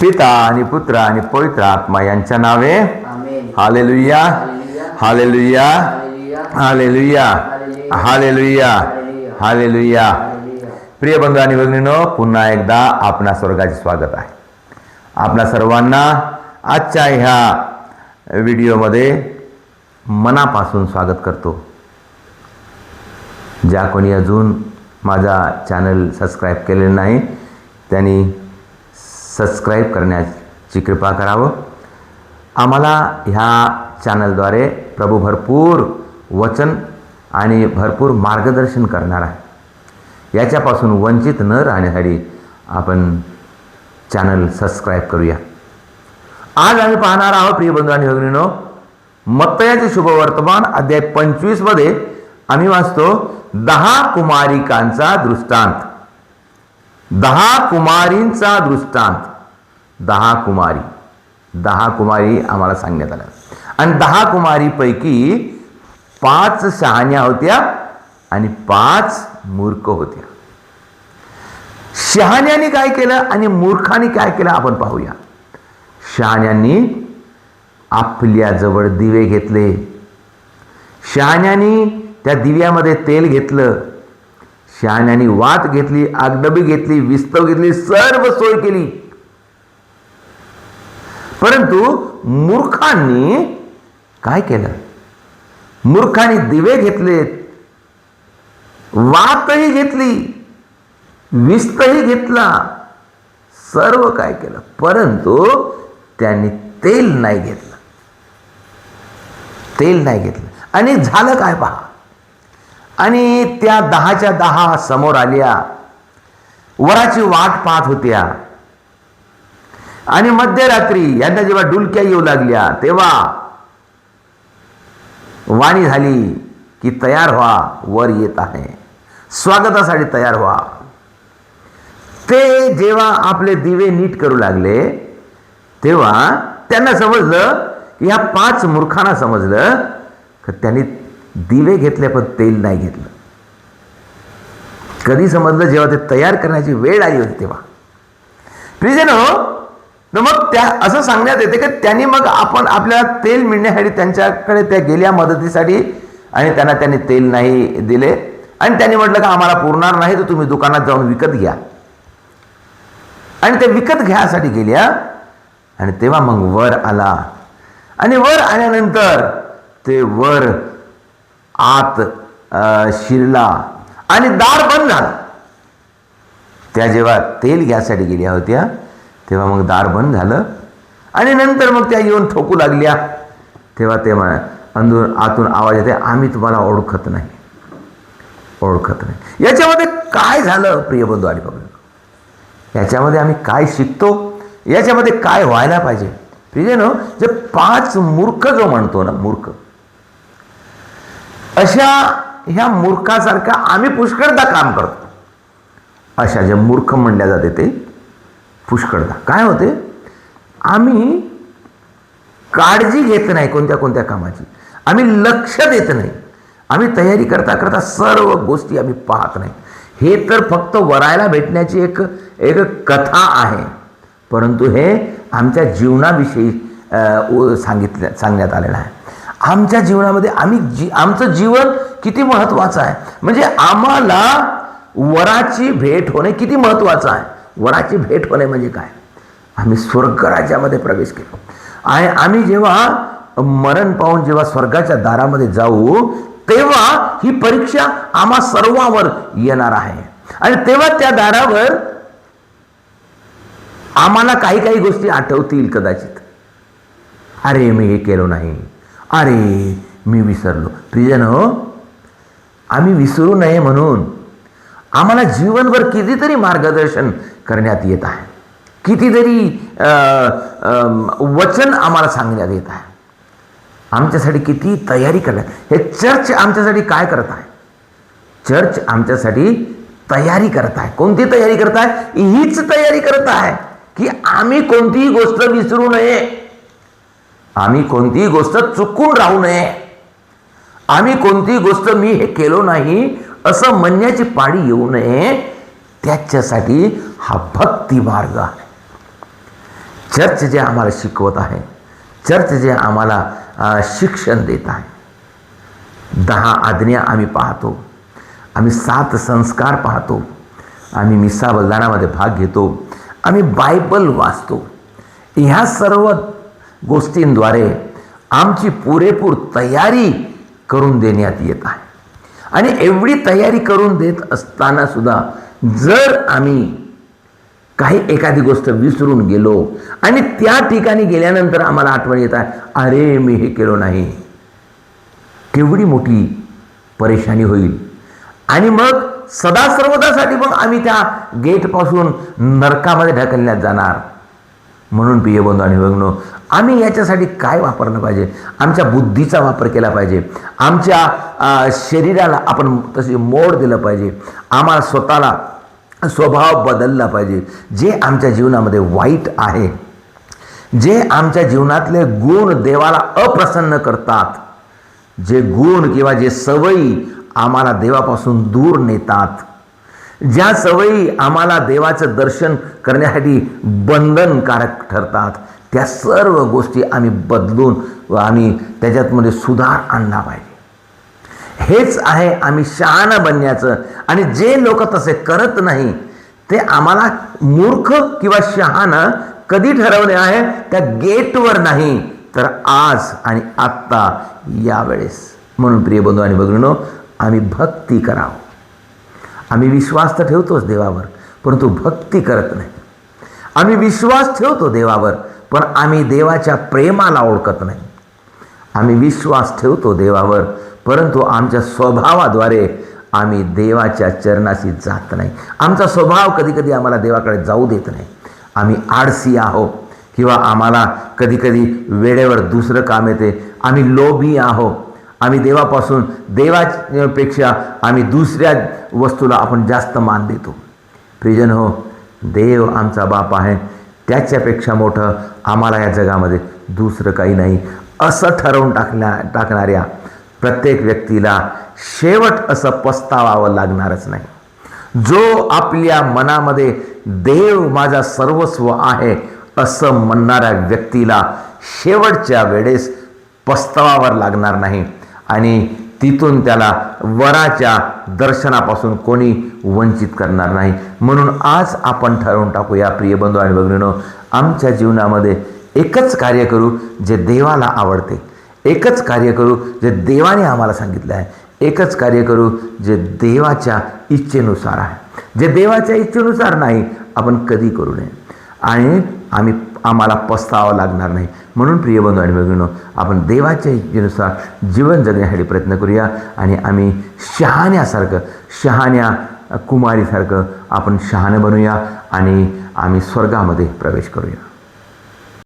पिता आणि पुत्र आणि पवित्र आत्मा यांच्या नावे. Hallelujah. Hallelujah. Hallelujah. Hallelujah. Hallelujah. प्रिय बंधू आणि भगिनीनो पुन्हा एकदा आपणा स्वर्गाचे स्वागत आहे. आपणा सर्वांना आजच्या ह्या व्हिडिओमध्ये मनापासून स्वागत करतो. ज्या कोणी अजून माझा चॅनल सबस्क्राईब केलेलं नाही त्यांनी सबस्क्राईब करण्याची कृपा करावं. आम्हाला ह्या चॅनलद्वारे प्रभू भरपूर वचन आणि भरपूर मार्गदर्शन करणार आहे. याच्यापासून वंचित न राहण्यासाठी आपण चॅनल सबस्क्राईब करूया. आज आम्ही पाहणार आहोत प्रिय बंधू आणि भगिनीनो मत्तयाचे शुभवर्तमान अध्याय पंचवीसमध्ये आम्ही वाचतो दहा कुमारिकांचा दृष्टांत. दहा कुमारींचा दृष्टांत. दहा कुमारी. दहा कुमारी आम्हाला सांगण्यात आल्या. आणि दहा कुमारीपैकी पाच शहाण्या होत्या आणि पाच मूर्ख होत्या. शहाण्याने काय केलं आणि मूर्खाने काय केलं आपण पाहूया. शहाण्यांनी आपल्याजवळ दिवे घेतले. शहाण्यानी त्या दिव्यामध्ये तेल घेतलं. शहाण्याने वात घेतली आगडबी घेतली विस्तव घेतली सर्व सोय केली. परंतु मूर्खांनी काय केलं? मूर्खांनी दिवे घेतलेत वातही घेतली विस्तही घेतला सर्व काय केलं? परंतु त्यांनी तेल नाही घेतलं. तेल नाही घेतलं. आणि झालं काय पहा? आणि त्या दहाच्या दहा समोर आल्या. वराची वाट पाहत होत्या. आणि मध्यरात्री यांना जेव्हा डुलक्या येऊ लागल्या तेव्हा वाणी झाली की तयार व्हा वर येत आहे. स्वागतासाठी तयार व्हा. ते जेव्हा आपले दिवे नीट करू लागले तेव्हा त्यांना समजलं की पाच मूर्खांना समजलं की त्यांनी दिवे घेतले पण तेल नाही घेतलं. कधी समजलं? जेव्हा ते तयार करण्याची वेळ आली होती तेव्हा. प्रिजन हो तर मग त्या असं सांगण्यात येते की त्यांनी मग आपण आपल्याला तेल मिळण्यासाठी त्यांच्याकडे त्या गेल्या मदतीसाठी आणि त्यांना त्यांनी तेल नाही दिले. आणि त्यांनी म्हटलं का आम्हाला पुरणार नाही तर तुम्ही दुकानात जाऊन विकत घ्या. आणि ते विकत घ्यायसाठी गेल्या. आणि तेव्हा मग वर आला. आणि वर आल्यानंतर ते वर आत शिरला आणि दार बंद झालं. त्या जेव्हा तेल घ्यासाठी गेल्या होत्या तेव्हा मग दार बंद झालं. आणि नंतर मग त्या येऊन ठोकू लागल्या. तेव्हा ते अंदरून आतून आवाज येते आम्ही तुम्हाला ओळखत नाही. ओळखत नाही. याच्यामध्ये काय झालं प्रियबंधू आणि बघा याच्यामध्ये आम्ही काय शिकतो? याच्यामध्ये काय व्हायला पाहिजे? प्रियनो जे पाच मूर्ख जो म्हणतो ना मूर्ख अशा ह्या मूर्खासारख्या आम्ही पुष्कळदा काम करतो. अशा जे मूर्ख म्हणल्या जाते ते पुष्कळदा. काय होते? आम्ही काळजी घेत नाही कोणत्या कोणत्या कामाची. आम्ही लक्ष देत नाही. आम्ही तयारी करता करता सर्व गोष्टी आम्ही पाहत नाही. हे तर फक्त वरायला भेटण्याची एक एक कथा आहे. परंतु हे आमच्या जीवनाविषयी सांगितल्या सांगितलं सांगण्यात आलेलं आहे. आमच्या जीवनामध्ये आम्ही जी आमचं जीवन किती महत्त्वाचं आहे? म्हणजे आम्हाला वराची भेट होणे किती महत्त्वाचं आहे? वराची भेट होणे म्हणजे काय? आम्ही स्वर्गराज्यामध्ये प्रवेश केलो. आणि आम्ही जेव्हा मरण पाहून जेव्हा स्वर्गाच्या दारामध्ये जाऊ तेव्हा ही परीक्षा आम्हा सर्वांवर येणार आहे. आणि तेव्हा त्या दारावर आम्हाला काही काही गोष्टी आठवतील कदाचित. अरे मी हे केलो नाही. अरे मी विसरलो. प्रियजन हो आम्ही विसरू नये म्हणून आम्हाला जीवनभर कितीतरी मार्गदर्शन करण्यात येत आहे. कितीतरी वचन आम्हाला सांगण्यात येत आहे. आमच्यासाठी किती तयारी करण्यात हे चर्च आमच्यासाठी काय करत आहे? चर्च आमच्यासाठी तयारी करत आहे. कोणती तयारी करत आहे? हीच तयारी करत आहे की आम्ही कोणतीही गोष्ट विसरू नये. आम्ही कोणतीही गोष्ट चुकून राहू नये. आम्ही कोणतीही गोष्ट मी हे केलो नाही असं म्हणण्याची पाळी येऊ नये. त्याच्यासाठी हा भक्ती मार्ग आहे. चर्च जे आम्हाला शिकवत आहे चर्च जे आम्हाला शिक्षण देत आहे. दहा आज्ञा आम्ही पाहतो. आम्ही सात संस्कार पाहतो. आम्ही मिसा बलिदानामध्ये भाग घेतो. आम्ही बायबल वाचतो. ह्या सर्व गोष्टींद्वारे आमची पुरेपूर तयारी करून देण्यात येत आहे. आणि एवढी तयारी करून देत असताना सुद्धा जर आम्ही काही एखादी गोष्ट विसरून गेलो आणि त्या ठिकाणी गेल्यानंतर आम्हाला आठवण येत आहे अरे मी हे केलो नाही. केवढी मोठी परेशानी होईल. आणि मग सदा सर्वदासाठी मग आम्ही त्या गेटपासून नरकामध्ये ढकलण्यात जाणार. म्हणून प्रिय बंधू आणि बघणं आम्ही याच्यासाठी काय वापरलं पाहिजे? आमच्या बुद्धीचा वापर केला पाहिजे. आमच्या शरीराला आपण तसे मोड दिलं पाहिजे. आम्हाला स्वतःला स्वभाव बदलला पाहिजे. जे आमच्या जीवनामध्ये वाईट आहे जे आमच्या जीवनातले गुण देवाला अप्रसन्न करतात जे गुण किंवा जे सवयी आम्हाला देवापासून दूर नेतात ज्या सवयी आम्हाला देवाचं दर्शन करण्यासाठी बंधनकारक ठरतात त्या सर्व गोष्टी आम्ही बदलून व आम्ही त्याच्यातमध्ये सुधार आणला पाहिजे. हेच आहे आम्ही शहाणा बनण्याचं. आणि जे लोक तसे करत नाही ते आम्हाला मूर्ख किंवा शहाणं कधी ठरवले आहे? त्या गेटवर नाही. तर आज आणि आत्ता यावेळेस. म्हणून प्रिय बंधू आणि भगिनीनो आम्ही भक्ती करावं. आम्ही विश्वास तर ठेवतोच देवावर परंतु भक्ती करत नाही. आम्ही विश्वास ठेवतो देवावर पण आम्ही देवाच्या प्रेमाला ओळखत नाही. आम्ही विश्वास ठेवतो देवावर परंतु आमच्या स्वभावाद्वारे आम्ही देवाच्या चरणाशी जात नाही. आमचा स्वभाव कधीकधी आम्हाला देवाकडे जाऊ देत नाही. आम्ही आळसी आहोत किंवा आम्हाला कधीकधी वेळेवर दुसरं काम येते. आम्ही लोभी आहोत. आम्ही देवापासून देवापेक्षा आम्ही दुसऱ्या वस्तूला आपण जास्त मान देतो. प्रिजन हो देव आमचा बाप आहे. त्याच्यापेक्षा मोठं आम्हाला या जगामध्ये दुसरं काही नाही. असं ठरवून टाकण्या टाकणाऱ्या प्रत्येक व्यक्तीला शेवट असं पस्तावावं लागणारच नाही. जो आपल्या मनामध्ये देव माझा सर्वस्व आहे असं म्हणणाऱ्या व्यक्तीला शेवटच्या वेळेस पस्तावावर लागणार नाही. आणि तिथून त्याला वराच्या दर्शनापासून कोणी वंचित करणार नाही. म्हणून आज आपण ठरवून टाकूया प्रिय बंधू आणि भगिनीनो आमच्या जीवनामध्ये एकच कार्य करू जे देवाला आवडते. एकच कार्य करू जे देवाने आम्हाला सांगितलं आहे. एकच कार्य करू जे देवाच्या इच्छेनुसार आहे. जे देवाच्या इच्छेनुसार नाही आपण कधी करू नये. आणि आम्ही आम्हाला पस्तावा लागणार नाही. म्हणून प्रिय बंधू आणि भगिनीनो आपण देवाच्या इच्छेनुसार जीवन जगण्यासाठी प्रयत्न करूया आणि आम्ही शहाण्यासारखं शहाण्या कुमारीसारखं आपण शहाणं बनूया आणि आम्ही स्वर्गामध्ये प्रवेश करूया.